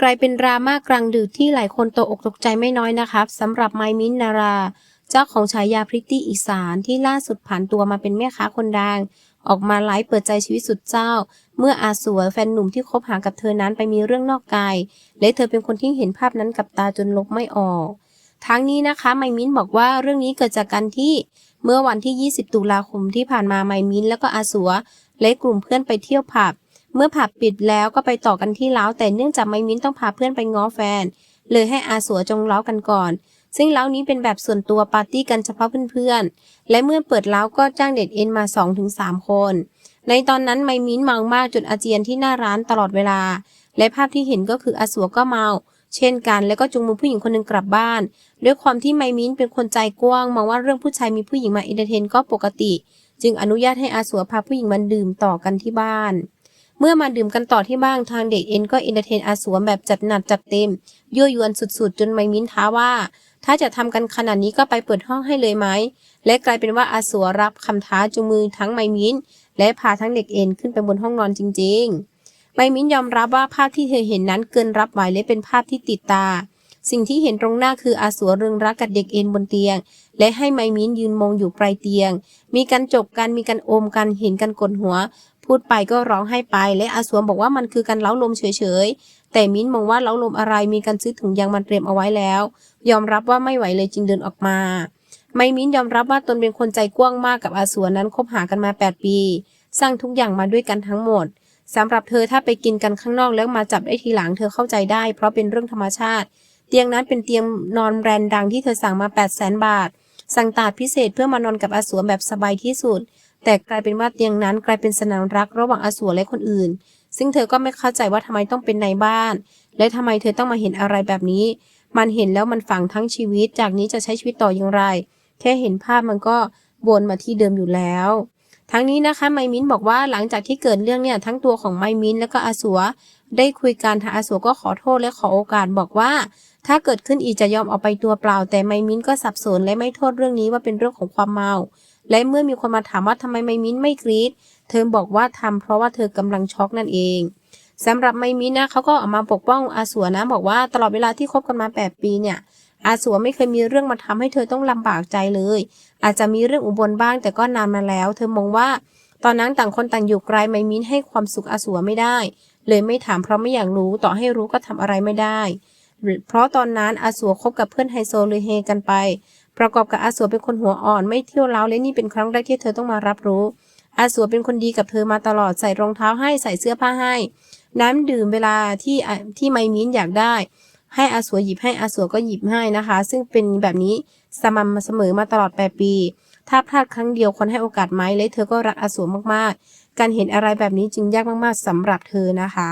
กลายเป็นดราม่ากลางดึกที่หลายคนตกอกตกใจไม่น้อยนะครับสำหรับไมมินนารา เจ้าของฉายาพริตตี้อีสานที่ล่าสุดผ่านตัวมาเป็นแม่ค้าคนดัง ออกมาไลฟ์เปิดใจชีวิตสุดเจ้า เมื่ออาสวยแฟนหนุ่มที่คบหากับเธอนั้นไปมีเรื่องนอกกาย และเธอเป็นคนที่เห็นภาพนั้นกับตาจนลบไม่ออก ทั้งนี้นะคะไมมินบอกว่าเรื่องนี้เกิดจากการที่เมื่อวันที่ 20 ตุลาคมที่ผ่านมาไมมินแล้วก็อาสัวและกลุ่มเพื่อนไปเที่ยวผับ เมื่อผับปิดแล้วก็ไปต่อกันที่เล้าแต่เนื่องจากไมมินต้องพาเพื่อนไปง้อแฟน เลยให้อาสัวจงเล้ากันก่อน ซึ่งเล้านี้เป็นแบบส่วนตัวปาร์ตี้กันเฉพาะเพื่อนๆ และเมื่อเปิดเล้าก็จ้างเด็กเอ็นมา 2-3 คน ในตอนนั้นไมมินเมามากจนอาเจียนที่หน้าร้านตลอดเวลา และภาพที่เห็นก็คืออาสัวก็เมา เช่นกัน แล้วก็จูงมือผู้หญิงคนหนึ่งกลับบ้าน ด้วยความที่ไมมินเป็นคนใจกว้างมองว่าเรื่องผู้ชายมีผู้หญิงมาเอนเตอร์เทนก็ปกติ จึงอนุญาตให้อาสัวพาผู้หญิงมาดื่มต่อกันที่บ้าน เมื่อมาดื่มกันต่อที่บ้านทางเด็กเอ็นก็เอนเตอร์เทนอาสัวแบบจัดหนักจัดเต็มยั่วยวนสุดๆ จนไมมินท้าว่า ถ้าจะทำกันขนาดนี้ก็ไปเปิดห้องให้เลยไหม และกลายเป็นว่าอาสวรับคำท้าจูงมือทั้งไมมินและพาทั้งเด็กเอ็นขึ้นไปบนห้องนอนจริง ๆ ไมมินยอมรับว่าภาพที่เธอเห็นนั้นเกินรับไหวและเป็นภาพที่ติดตา สิ่งที่เห็นตรงหน้าคืออาสวเริงรักกับเด็กเอ็นบนเตียง และให้ไมมินยืนมองอยู่ปลายเตียง มีการจบกันมีการโอมกันเห็นกันกลนหัว พูดไปก็ร้องไห้ไป และอาสวมบอกว่ามันคือการเล้าลมเฉยๆ แต่มิ้นมองว่าเล้าลมอะไรมีการซื้อถุงยางมาเตรียมเอาไว้แล้ว ยอมรับว่าไม่ไหวเลยจึงเดินออกมา ไมมิ้นยอมรับว่าตนเป็นคนใจกว้างมากกับอาสวนั้นคบหากันมา 8 ปี สร้างทุกอย่างมาด้วยกันทั้งหมดสำหรับเธอถ้าไปกินกันข้างนอกแล้วมาจับได้ทีหลังเธอเข้าใจได้ เพราะเป็นเรื่องธรรมชาติ เตียงนั้นเป็นเตียงนอนแบรนด์ดังที่เธอสั่งมา 8 0 0 0 0 0 บาท สั่งตาดพิเศษเพื่อมานอนกับอาสวแบบสบายที่สุด แต่กลายเป็นว่าเตียงนั้นกลายเป็นสนามรักระหว่างอสัวและคนอื่น ซึ่งเธอก็ไม่เข้าใจว่าทำไมต้องเป็นในบ้าน และทำไมเธอต้องมาเห็นอะไรแบบนี้ มันเห็นแล้วมันฝังทั้งชีวิต จากนี้จะใช้ชีวิตต่ออย่างไร แค่เห็นภาพมันก็วนมาที่เดิมอยู่แล้ว ทั้งนี้นะคะไมมินบอกว่าหลังจากที่เกิดเรื่องเนี่ยทั้งตัวของไมมินและก็อาสัวได้คุยกันทางอาสัวก็ขอโทษและขอโอกาสบอกว่า ถ้าเกิดขึ้นอีกจะยอมเอาไปตัวเปล่า แต่ไมมินก็สับสนและไม่โทษเรื่องนี้ว่าเป็นเรื่องของความเมา และเมื่อมีคนมาถามว่าทำไมไมมิ้นไม่กรีดเธอบอกว่าทำเพราะว่าเธอกำลังช็อกนั่นเองสำหรับไมมิ้นนะเขาก็ออกมาปกป้องอาสัวนะบอกว่าตลอดเวลาที่คบกันมา 8 ปีเนี่ยอาสัวไม่เคยมีเรื่องมาทำให้เธอต้องลำบากใจเลย อาจจะมีเรื่องอุบลบ้างแต่ก็นานมาแล้ว เธอมองว่า ตอนนั้นต่างคนต่างอยู่ไกลไมมิ้นให้ความสุขอาสัวไม่ได้ เลยไม่ถามเพราะไม่อยากรู้ต่อให้รู้ก็ทำอะไรไม่ได้ เพราะตอนนั้นอาสัวคบกับเพื่อนไฮโซเลยเฮกันไป ประกอบกับอาสัวเป็นคนหัวอ่อนไม่เที่ยวเล้าและนี่เป็นครั้งแรกที่เธอต้องมารับรู้ อาสัวเป็นคนดีกับเธอมาตลอดใส่รองเท้าให้ใส่เสื้อผ้าให้ น้ำดื่มเวลาที่ที่ไมมิ้นอยากได้ ให้อาสัวหยิบให้อาสัวก็หยิบให้นะคะ ซึ่งเป็นแบบนี้สม่ำเสมอมาตลอด8ปี ถ้าพลาดครั้งเดียวคนให้โอกาสไหมและเธอก็รักอาสัวมากๆ การเห็นอะไรแบบนี้จึงยากมากๆสำหรับเธอนะคะ